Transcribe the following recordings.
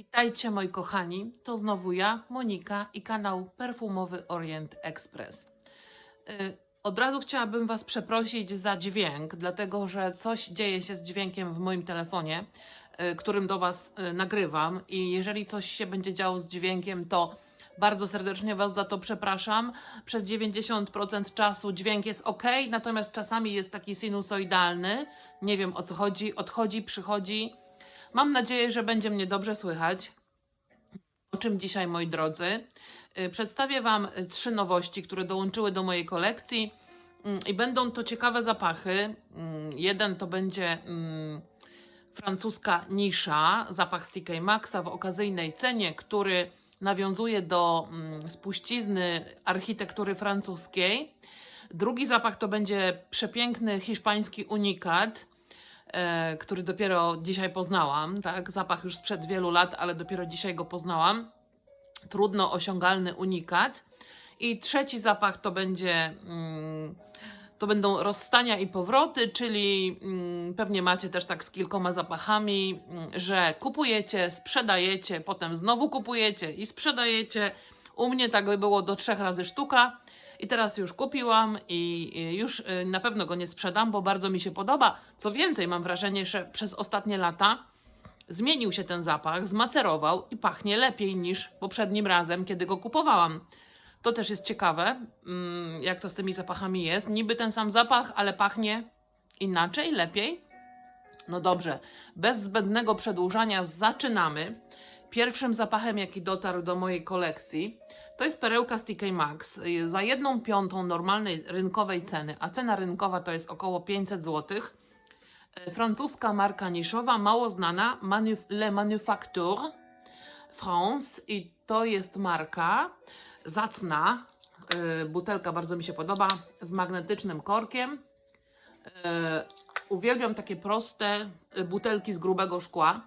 Witajcie moi kochani, to znowu ja, Monika i kanał perfumowy Orient Express. Y, Od razu chciałabym Was przeprosić za dźwięk, dlatego że coś dzieje się z dźwiękiem w moim telefonie, y, którym do Was y, nagrywam i jeżeli coś się będzie działo z dźwiękiem, to bardzo serdecznie Was za to przepraszam. Przez 90% czasu dźwięk jest ok, natomiast czasami jest taki sinusoidalny. Nie wiem o co chodzi, odchodzi, przychodzi. Mam nadzieję, że będzie mnie dobrze słychać. O czym dzisiaj, moi drodzy? Y, Przedstawię Wam y, trzy nowości, które dołączyły do mojej kolekcji Mm, i będą to ciekawe zapachy. Mm, Jeden to będzie mm, francuska nisza, zapach z TK Maxa w okazyjnej cenie, który nawiązuje do spuścizny architektury francuskiej. Drugi zapach to będzie przepiękny hiszpański unikat, e, który dopiero dzisiaj poznałam. Tak? Zapach już sprzed wielu lat, ale dopiero dzisiaj go poznałam. Trudno osiągalny unikat. I trzeci zapach to będzie. Mm, to będą rozstania i powroty, czyli mm, pewnie macie też tak z kilkoma zapachami, mm, że kupujecie, sprzedajecie, potem znowu kupujecie i sprzedajecie. U mnie tak by było do trzech razy sztuka. I teraz już kupiłam i już y, na pewno go nie sprzedam, bo bardzo mi się podoba. Co więcej, mam wrażenie, że przez ostatnie lata zmienił się ten zapach, zmacerował i pachnie lepiej niż poprzednim razem, kiedy go kupowałam. To też jest ciekawe, mm, jak to z tymi zapachami jest. Niby ten sam zapach, ale pachnie inaczej, lepiej. No dobrze, bez zbędnego przedłużania zaczynamy. Pierwszym zapachem, jaki dotarł do mojej kolekcji, to jest perełka z TK Maxx. Y, Za jedną piątą normalnej rynkowej ceny, a cena rynkowa to jest około 500 zł. Francuska marka niszowa, mało znana, Manuf Le Manufacture France i to jest marka zacna. y, Butelka bardzo mi się podoba, z magnetycznym korkiem. Y, Uwielbiam takie proste butelki z grubego szkła.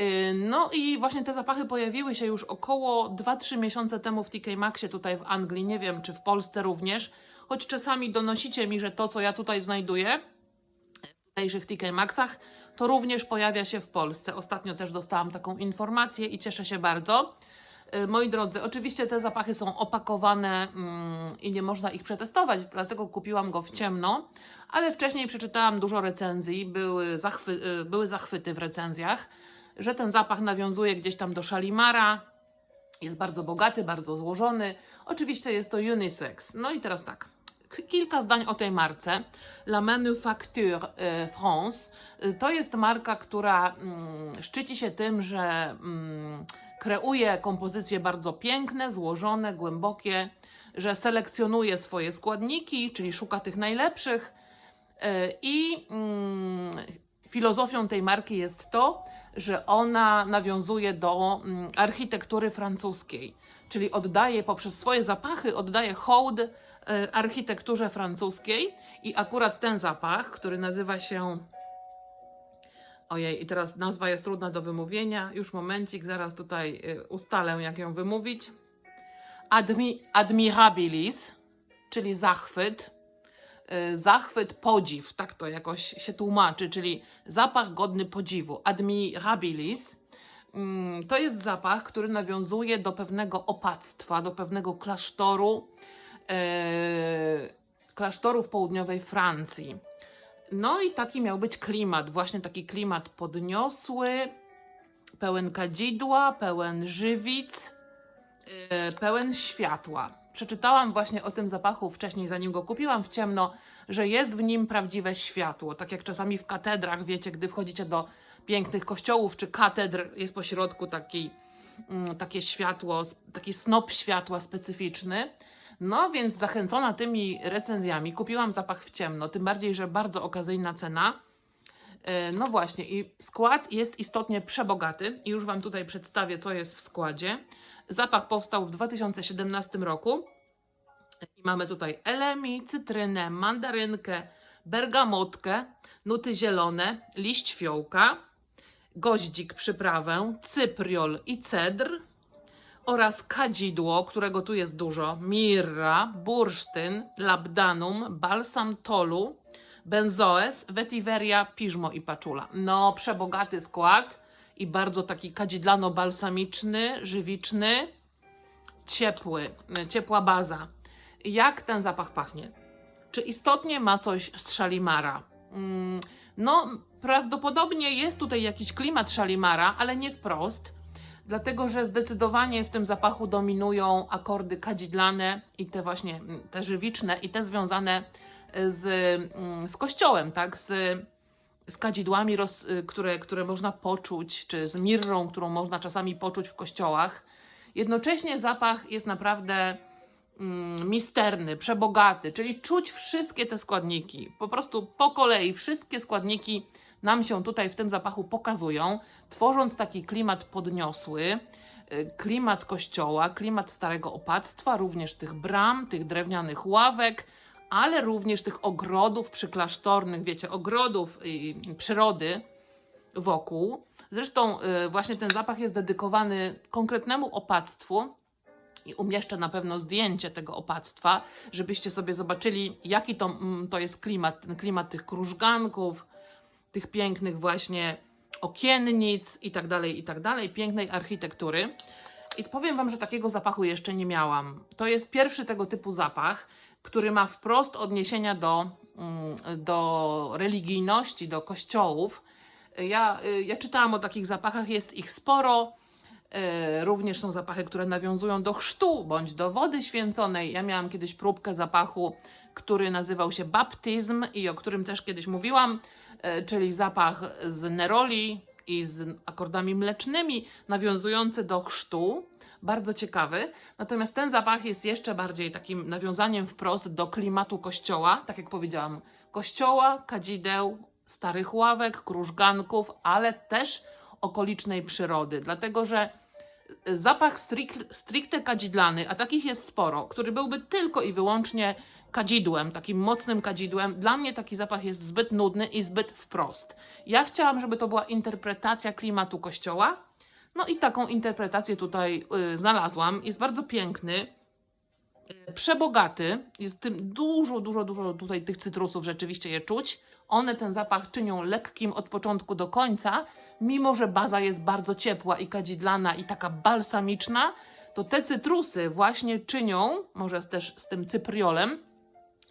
Y, No i właśnie te zapachy pojawiły się już około 2-3 miesiące temu w TK Maxie tutaj w Anglii, nie wiem czy w Polsce również, choć czasami donosicie mi, że to co ja tutaj znajduję w tutejszych TK Maxach, to również pojawia się w Polsce. Ostatnio też dostałam taką informację i cieszę się bardzo. Y, Moi drodzy, oczywiście te zapachy są opakowane mm, i nie można ich przetestować, dlatego kupiłam go w ciemno, ale wcześniej przeczytałam dużo recenzji, były, zachwy, y, były zachwyty w recenzjach, że ten zapach nawiązuje gdzieś tam do Shalimara, jest bardzo bogaty, bardzo złożony. Oczywiście jest to unisex. No i teraz tak. Kilka zdań o tej marce. La Manufacture e, France E, to jest marka, która mm, szczyci się tym, że mm, kreuje kompozycje bardzo piękne, złożone, głębokie, że selekcjonuje swoje składniki, czyli szuka tych najlepszych. E, I mm, filozofią tej marki jest to, że ona nawiązuje do mm, architektury francuskiej, czyli oddaje poprzez swoje zapachy, oddaje hołd e, architekturze francuskiej. I akurat ten zapach, który nazywa się. Ojej, i teraz nazwa jest trudna do wymówienia. Już momencik, zaraz tutaj y, ustalę, jak ją wymówić. Admi admirabilis, czyli zachwyt. Y, Zachwyt, podziw, tak to jakoś się tłumaczy, czyli zapach godny podziwu. Admirabilis. Mm, To jest zapach, który nawiązuje do pewnego opactwa, do pewnego klasztoru, e, klasztoru w południowej Francji. No i taki miał być klimat, właśnie taki klimat podniosły, pełen kadzidła, pełen żywic, e, pełen światła. Przeczytałam właśnie o tym zapachu wcześniej, zanim go kupiłam w ciemno, że jest w nim prawdziwe światło. Tak jak czasami w katedrach, wiecie, gdy wchodzicie do pięknych kościołów czy katedr, jest po środku taki, mm, takie światło, taki snop światła specyficzny. No więc zachęcona tymi recenzjami kupiłam zapach w ciemno, tym bardziej, że bardzo okazyjna cena. E, No właśnie, i skład jest istotnie przebogaty. I już Wam tutaj przedstawię, co jest w składzie. Zapach powstał w 2017 roku. I mamy tutaj elemi, cytrynę, mandarynkę, bergamotkę, nuty zielone, liść fiołka, goździk przyprawę, cypriol i cedr oraz kadzidło, którego tu jest dużo, mirra, bursztyn, labdanum, balsam tolu, benzoes, vetiveria, piżmo i paczula. No, przebogaty skład i bardzo taki kadzidlano-balsamiczny, żywiczny, ciepły, ciepła baza. Jak ten zapach pachnie? Czy istotnie ma coś z szalimara? Mm, No, prawdopodobnie jest tutaj jakiś klimat szalimara, ale nie wprost, dlatego że zdecydowanie w tym zapachu dominują akordy kadzidlane i te właśnie, te żywiczne i te związane z, mm, z kościołem, tak? Z, z kadzidłami, roz, które, które można poczuć, czy z mirrą, którą można czasami poczuć w kościołach. Jednocześnie zapach jest naprawdę mm, misterny, przebogaty, czyli czuć wszystkie te składniki. Po prostu po kolei wszystkie składniki nam się tutaj w tym zapachu pokazują, tworząc taki klimat podniosły, y, klimat kościoła, klimat starego opactwa, również tych bram, tych drewnianych ławek, ale również tych ogrodów przyklasztornych, wiecie, ogrodów przyrody wokół. Zresztą y, właśnie ten zapach jest dedykowany konkretnemu opactwu i umieszczę na pewno zdjęcie tego opactwa, żebyście sobie zobaczyli, jaki to, mm, to jest klimat, ten klimat tych krużganków, tych pięknych właśnie okiennic i tak dalej, i tak dalej, pięknej architektury. I powiem Wam, że takiego zapachu jeszcze nie miałam. To jest pierwszy tego typu zapach, który ma wprost odniesienia do, mm, do religijności, do kościołów. Ja, ja czytałam o takich zapachach, jest ich sporo. E, Również są zapachy, które nawiązują do chrztu bądź do wody święconej. Ja miałam kiedyś próbkę zapachu, który nazywał się baptyzm i o którym też kiedyś mówiłam, e, czyli zapach z neroli i z akordami mlecznymi, nawiązujący do chrztu. Bardzo ciekawy. Natomiast ten zapach jest jeszcze bardziej takim nawiązaniem wprost do klimatu kościoła. Tak jak powiedziałam, kościoła, kadzideł, starych ławek, krużganków, ale też okolicznej przyrody. Dlatego, że zapach stricte kadzidlany, a takich jest sporo, który byłby tylko i wyłącznie kadzidłem, takim mocnym kadzidłem, dla mnie taki zapach jest zbyt nudny i zbyt wprost. Ja chciałam, żeby to była interpretacja klimatu kościoła. No i taką interpretację tutaj y, znalazłam. Jest bardzo piękny, y, przebogaty. Jest tym dużo, dużo, dużo tutaj tych cytrusów rzeczywiście je czuć. One ten zapach czynią lekkim od początku do końca, mimo że baza jest bardzo ciepła i kadzidlana i taka balsamiczna, to te cytrusy właśnie czynią, może też z tym cypriolem,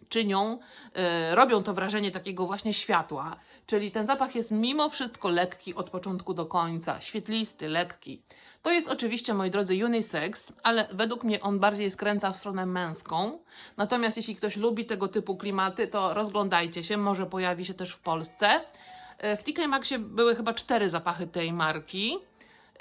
czynią, e, robią to wrażenie takiego właśnie światła. Czyli ten zapach jest mimo wszystko lekki od początku do końca, świetlisty, lekki. To jest oczywiście, moi drodzy, unisex, ale według mnie on bardziej skręca w stronę męską. Natomiast jeśli ktoś lubi tego typu klimaty, to rozglądajcie się, może pojawi się też w Polsce. E, W TK Maxie były chyba cztery zapachy tej marki.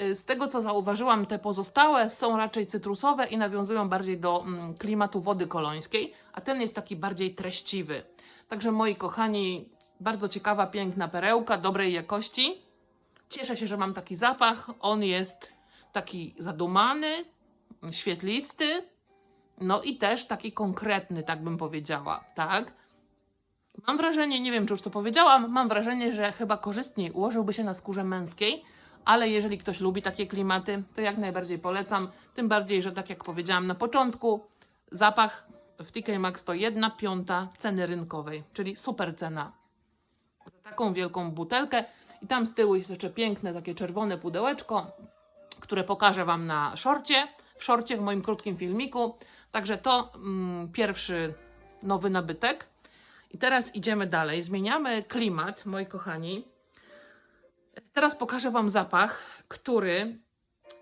Y, Z tego co zauważyłam, te pozostałe są raczej cytrusowe i nawiązują bardziej do mm, klimatu wody kolońskiej, a ten jest taki bardziej treściwy. Także moi kochani, bardzo ciekawa, piękna perełka, dobrej jakości. Cieszę się, że mam taki zapach. On jest taki zadumany, świetlisty, no i też taki konkretny, tak bym powiedziała, tak? Mam wrażenie, nie wiem czy już to powiedziałam, mam wrażenie, że chyba korzystniej ułożyłby się na skórze męskiej, ale jeżeli ktoś lubi takie klimaty, to jak najbardziej polecam. Tym bardziej, że tak jak powiedziałam na początku, zapach w TK Maxx to 1 piąta ceny rynkowej, czyli super cena za taką wielką butelkę. I tam z tyłu jest jeszcze piękne takie czerwone pudełeczko, które pokażę Wam na szorcie, w szorcie w moim krótkim filmiku. Także to mm, pierwszy nowy nabytek. I teraz idziemy dalej. Zmieniamy klimat, moi kochani. Teraz pokażę Wam zapach, który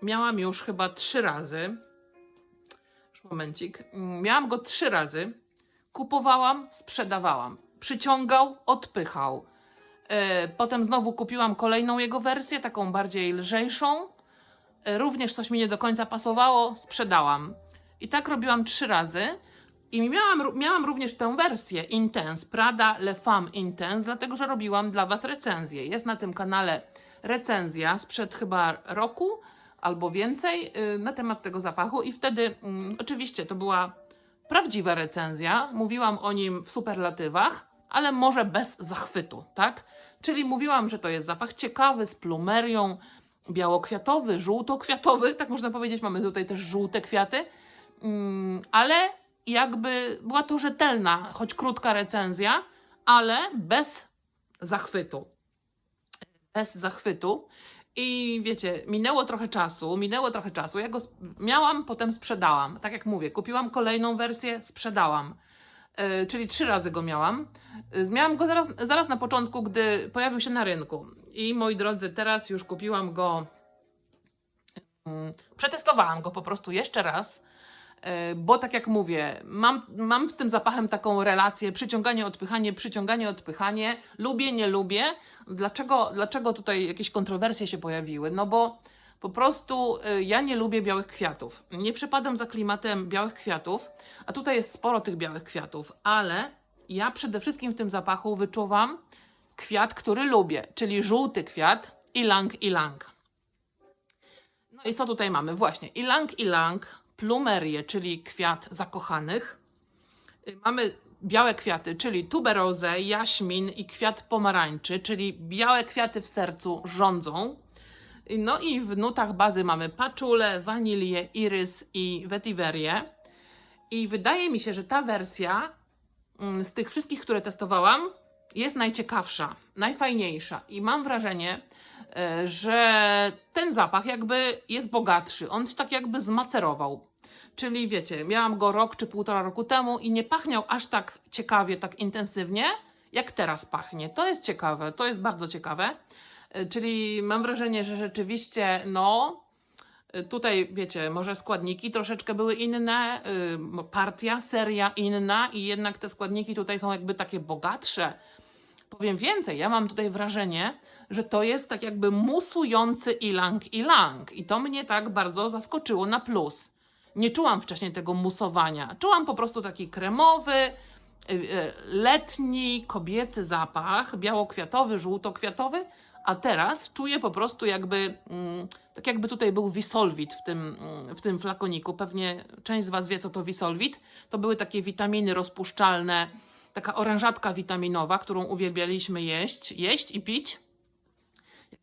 miałam już chyba trzy razy. Już momencik. Mm, Miałam go trzy razy. Kupowałam, sprzedawałam. Przyciągał, odpychał. E, Potem znowu kupiłam kolejną jego wersję, taką bardziej lżejszą. E, Również coś mi nie do końca pasowało, sprzedałam. I tak robiłam trzy razy. I miałam, miałam również tę wersję Intense, Prada Le Femme Intense, dlatego że robiłam dla Was recenzję. Jest na tym kanale recenzja sprzed chyba roku albo więcej y, na temat tego zapachu i wtedy mm, oczywiście to była prawdziwa recenzja. Mówiłam o nim w superlatywach, ale może bez zachwytu, tak? Czyli mówiłam, że to jest zapach ciekawy, z plumerią, białokwiatowy, żółtokwiatowy, tak można powiedzieć. Mamy tutaj też żółte kwiaty, Mm, ale jakby była to rzetelna, choć krótka recenzja, ale bez zachwytu. Bez zachwytu. I wiecie, minęło trochę czasu, minęło trochę czasu. Ja go miałam, potem sprzedałam. Tak jak mówię, kupiłam kolejną wersję, sprzedałam. Yy, czyli trzy razy go miałam. Yy, miałam go zaraz, zaraz na początku, gdy pojawił się na rynku. I moi drodzy, teraz już kupiłam go. Yy, przetestowałam go po prostu jeszcze raz. Yy, Bo tak jak mówię, mam, mam z tym zapachem taką relację przyciąganie, odpychanie, przyciąganie, odpychanie. Lubię, nie lubię. Dlaczego, dlaczego tutaj jakieś kontrowersje się pojawiły? No bo po prostu y, ja nie lubię białych kwiatów. Nie przepadam za klimatem białych kwiatów, a tutaj jest sporo tych białych kwiatów, ale ja przede wszystkim w tym zapachu wyczuwam kwiat, który lubię, czyli żółty kwiat, ilang ilang. No i co tutaj mamy? Właśnie ilang ilang, plumerię, czyli kwiat zakochanych. Y, Mamy białe kwiaty, czyli tuberozę, jaśmin i kwiat pomarańczy, czyli białe kwiaty w sercu rządzą. No i w nutach bazy mamy paczulę, wanilię, irys i wetiverię. I wydaje mi się, że ta wersja mm, z tych wszystkich, które testowałam, jest najciekawsza, najfajniejsza. I mam wrażenie, e, że ten zapach jakby jest bogatszy. On się tak jakby zmacerował. Czyli wiecie, miałam go rok czy półtora roku temu i nie pachniał aż tak ciekawie, tak intensywnie, jak teraz pachnie. To jest ciekawe, to jest bardzo ciekawe. E, Czyli mam wrażenie, że rzeczywiście, no, e, tutaj wiecie, może składniki troszeczkę były inne, mo- partia, seria inna i jednak te składniki tutaj są jakby takie bogatsze. Powiem więcej, ja mam tutaj wrażenie, że to jest tak jakby musujący ilang ilang i to mnie tak bardzo zaskoczyło na plus. Nie czułam wcześniej tego musowania. Czułam po prostu taki kremowy, letni, kobiecy zapach, białokwiatowy, żółtokwiatowy, a teraz czuję po prostu jakby, mm, tak jakby tutaj był Wisolwit w tym, mm, w tym flakoniku. Pewnie część z Was wie, co to Wisolwit. To były takie witaminy rozpuszczalne, taka orężatka witaminowa, którą uwielbialiśmy jeść, jeść i pić.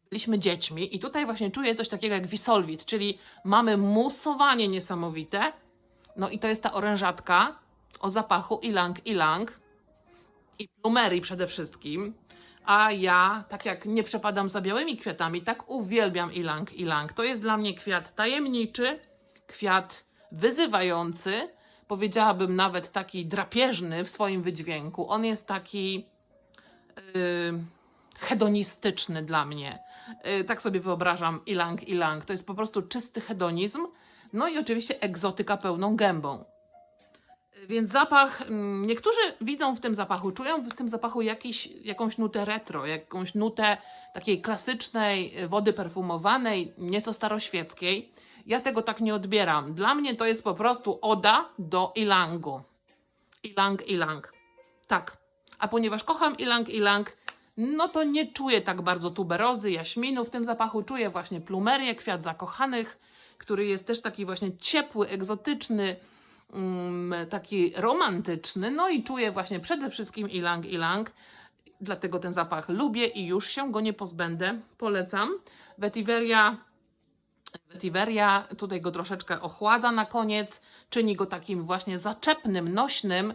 Byliśmy dziećmi i tutaj właśnie czuję coś takiego jak Wisolwit, czyli mamy musowanie niesamowite. No i to jest ta orężatka o zapachu ilang ilang i plumerii przede wszystkim. A ja, tak jak nie przepadam za białymi kwiatami, tak uwielbiam ilang ilang. To jest dla mnie kwiat tajemniczy, kwiat wyzywający, powiedziałabym nawet taki drapieżny w swoim wydźwięku. On jest taki yy, hedonistyczny dla mnie. Yy, tak sobie wyobrażam ilang ilang. To jest po prostu czysty hedonizm. No i oczywiście egzotyka pełną gębą. Więc zapach, mm, niektórzy widzą w tym zapachu, czują w tym zapachu jakiś, jakąś nutę retro, jakąś nutę takiej klasycznej y, wody perfumowanej, nieco staroświeckiej. Ja tego tak nie odbieram. Dla mnie to jest po prostu oda do ilangu. Ilang, ilang. Tak. A ponieważ kocham ilang, ilang, no to nie czuję tak bardzo tuberozy, jaśminu w tym zapachu. Czuję właśnie plumerię, kwiat zakochanych, który jest też taki właśnie ciepły, egzotyczny, mm, taki romantyczny. No i czuję właśnie przede wszystkim ilang ilang. Dlatego ten zapach lubię i już się go nie pozbędę. Polecam. Vetiveria, Vetiveria tutaj go troszeczkę ochładza na koniec, czyni go takim właśnie zaczepnym, nośnym.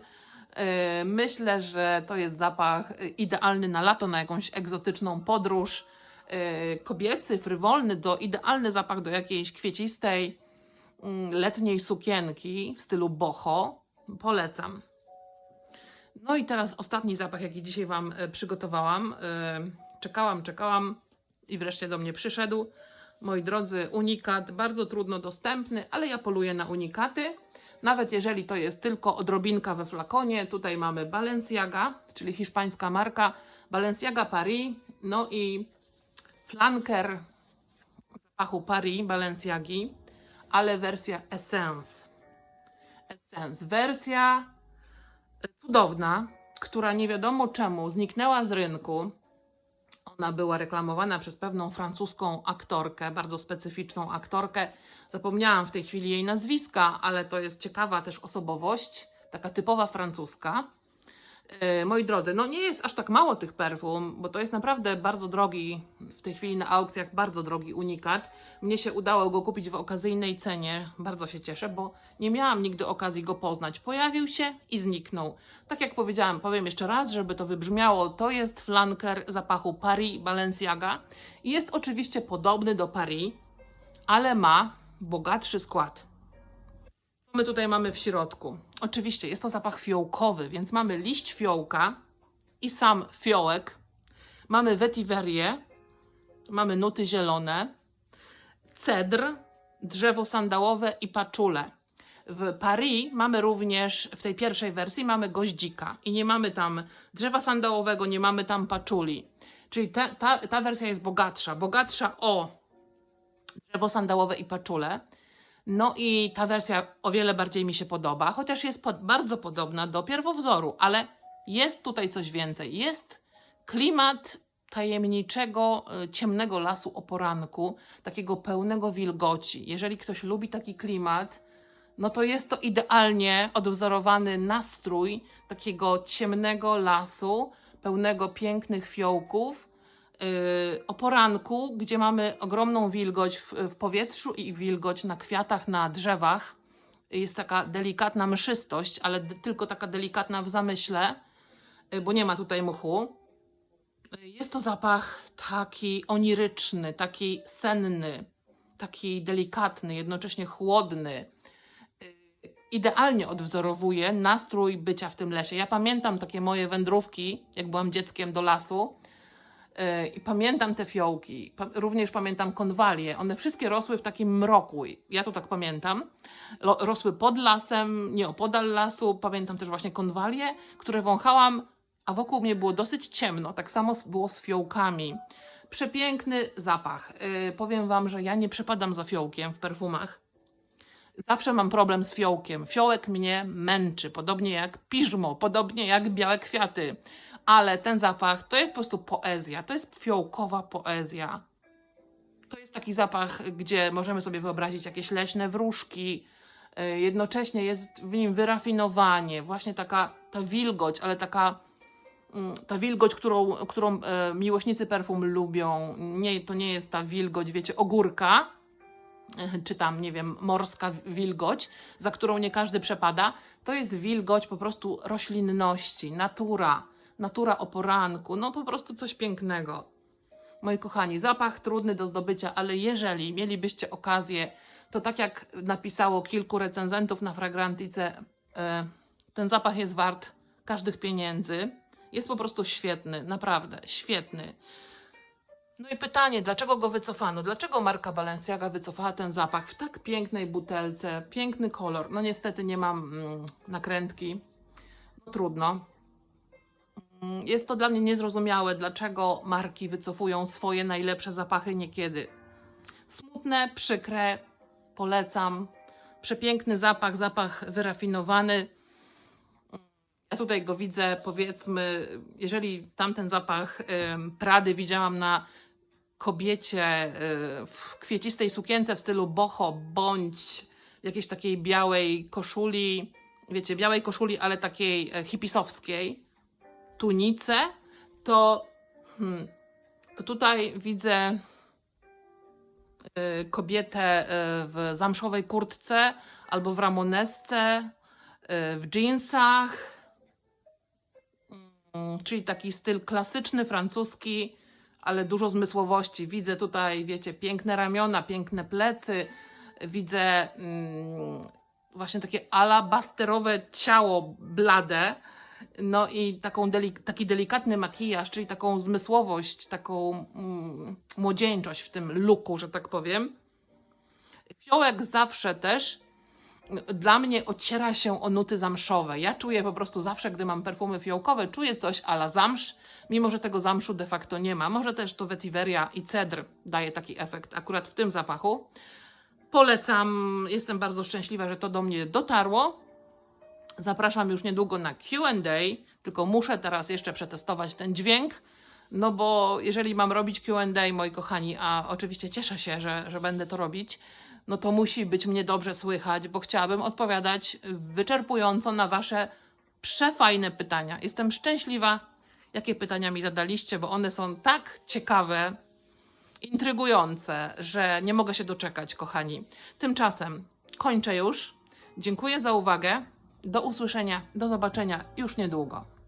Yy, Myślę, że to jest zapach idealny na lato, na jakąś egzotyczną podróż. Yy, Kobiecy, frywolny, do, idealny zapach do jakiejś kwiecistej, letniej sukienki w stylu boho. Polecam. No i teraz ostatni zapach, jaki dzisiaj Wam e, przygotowałam. E, Czekałam, czekałam i wreszcie do mnie przyszedł. Moi drodzy, unikat, bardzo trudno dostępny, ale ja poluję na unikaty. Nawet jeżeli to jest tylko odrobinka we flakonie, tutaj mamy Balenciaga, czyli hiszpańska marka Balenciaga Paris, no i flanker zapachu Paris Balenciagi, ale wersja Essence. Essence. Wersja cudowna, która nie wiadomo czemu zniknęła z rynku. Ona była reklamowana przez pewną francuską aktorkę, bardzo specyficzną aktorkę. Zapomniałam w tej chwili jej nazwiska, ale to jest ciekawa też osobowość, taka typowa francuska. E, Moi drodzy, no nie jest aż tak mało tych perfum, bo to jest naprawdę bardzo drogi, w tej chwili na aukcjach bardzo drogi unikat. Mnie się udało go kupić w okazyjnej cenie, bardzo się cieszę, bo nie miałam nigdy okazji go poznać. Pojawił się i zniknął. Tak jak powiedziałam, powiem jeszcze raz, żeby to wybrzmiało, to jest flanker zapachu Paris Balenciaga jest oczywiście podobny do Paris, ale ma bogatszy skład. My tutaj mamy w środku? Oczywiście jest to zapach fiołkowy, więc mamy liść fiołka i sam fiołek. Mamy wetiverię, mamy nuty zielone, cedr, drzewo sandałowe i paczule. W Paris mamy również, w tej pierwszej wersji mamy goździka i nie mamy tam drzewa sandałowego, nie mamy tam paczuli. Czyli te, ta, ta wersja jest bogatsza, bogatsza o drzewo sandałowe i paczule. No i ta wersja o wiele bardziej mi się podoba, chociaż jest pod, bardzo podobna do pierwowzoru, ale jest tutaj coś więcej. Jest klimat tajemniczego, y, ciemnego lasu o poranku, takiego pełnego wilgoci. Jeżeli ktoś lubi taki klimat, no to jest to idealnie odwzorowany nastrój takiego ciemnego lasu, pełnego pięknych fiołków, o poranku, gdzie mamy ogromną wilgoć w, w powietrzu i wilgoć na kwiatach, na drzewach. Jest taka delikatna mszystość, ale tylko taka delikatna w zamyśle, yy, bo nie ma tutaj muchu. Yy, Jest to zapach taki oniryczny, taki senny, taki delikatny, jednocześnie chłodny idealnie odwzorowuje nastrój bycia w tym lesie. Ja pamiętam takie moje wędrówki, jak byłam dzieckiem do lasu. Yy, I pamiętam te fiołki, również pamiętam konwalie. One wszystkie rosły w takim mroku. Ja to tak pamiętam. Rosły pod lasem, nie opodal lasu. Pamiętam też właśnie konwalie, które wąchałam, a wokół mnie było dosyć ciemno. Tak samo było z fiołkami. Przepiękny zapach. Yy, powiem Wam, że ja nie przepadam za fiołkiem w perfumach. Zawsze mam problem z fiołkiem. Fiołek mnie męczy, podobnie jak piżmo, podobnie jak białe kwiaty. Ale ten zapach to jest po prostu poezja. To jest fiołkowa poezja. To jest taki zapach, gdzie możemy sobie wyobrazić jakieś leśne wróżki. Yy, Jednocześnie jest w nim wyrafinowanie, właśnie taka ta wilgoć, ale taka mm, ta wilgoć, którą, którą e, miłośnicy perfum lubią. Nie, to nie jest ta wilgoć, wiecie, ogórka, czy tam, nie wiem, morska wilgoć, za którą nie każdy przepada. To jest wilgoć po prostu roślinności, natura, natura o poranku, no po prostu coś pięknego. Moi kochani, zapach trudny do zdobycia, ale jeżeli mielibyście okazję, to tak jak napisało kilku recenzentów na Fragrantice, e, ten zapach jest wart każdych pieniędzy. Jest po prostu świetny, naprawdę świetny. No i pytanie, dlaczego go wycofano? Dlaczego marka Balenciaga wycofała ten zapach w tak pięknej butelce, piękny kolor? No niestety nie mam mm, nakrętki. No trudno. Mm, Jest to dla mnie niezrozumiałe, dlaczego marki wycofują swoje najlepsze zapachy niekiedy. Smutne, przykre, polecam. Przepiękny zapach, zapach wyrafinowany. Ja tutaj go widzę, powiedzmy, jeżeli tamten zapach Prady widziałam na kobiecie e, w kwiecistej sukience w stylu boho bądź jakiejś takiej białej koszuli, wiecie, białej koszuli, ale takiej e, hipisowskiej, tunice, to, hmm, to tutaj widzę e, kobietę e, w zamszowej kurtce albo w ramonesce, e, w jeansach, Mm, czyli taki styl klasyczny, francuski, ale dużo zmysłowości. Widzę tutaj, wiecie, piękne ramiona, piękne plecy, widzę mm, właśnie takie alabasterowe ciało blade, no i taką delik- taki delikatny makijaż, czyli taką zmysłowość, taką mm, młodzieńczość w tym looku, że tak powiem. Fiołek zawsze też dla mnie ociera się o nuty zamszowe. Ja czuję po prostu zawsze, gdy mam perfumy fiołkowe, czuję coś ala zamsz, mimo że tego zamszu de facto nie ma. Może też to vetiveria i cedr daje taki efekt akurat w tym zapachu. Polecam, jestem bardzo szczęśliwa, że to do mnie dotarło. Zapraszam już niedługo na QA, tylko muszę teraz jeszcze przetestować ten dźwięk. No bo jeżeli mam robić QA, moi kochani, a oczywiście cieszę się, że, że będę to robić, no to musi być mnie dobrze słychać, bo chciałabym odpowiadać wyczerpująco na Wasze przefajne pytania. Jestem szczęśliwa, jakie pytania mi zadaliście, bo one są tak ciekawe, intrygujące, że nie mogę się doczekać, kochani. Tymczasem kończę już. Dziękuję za uwagę. Do usłyszenia, do zobaczenia już niedługo.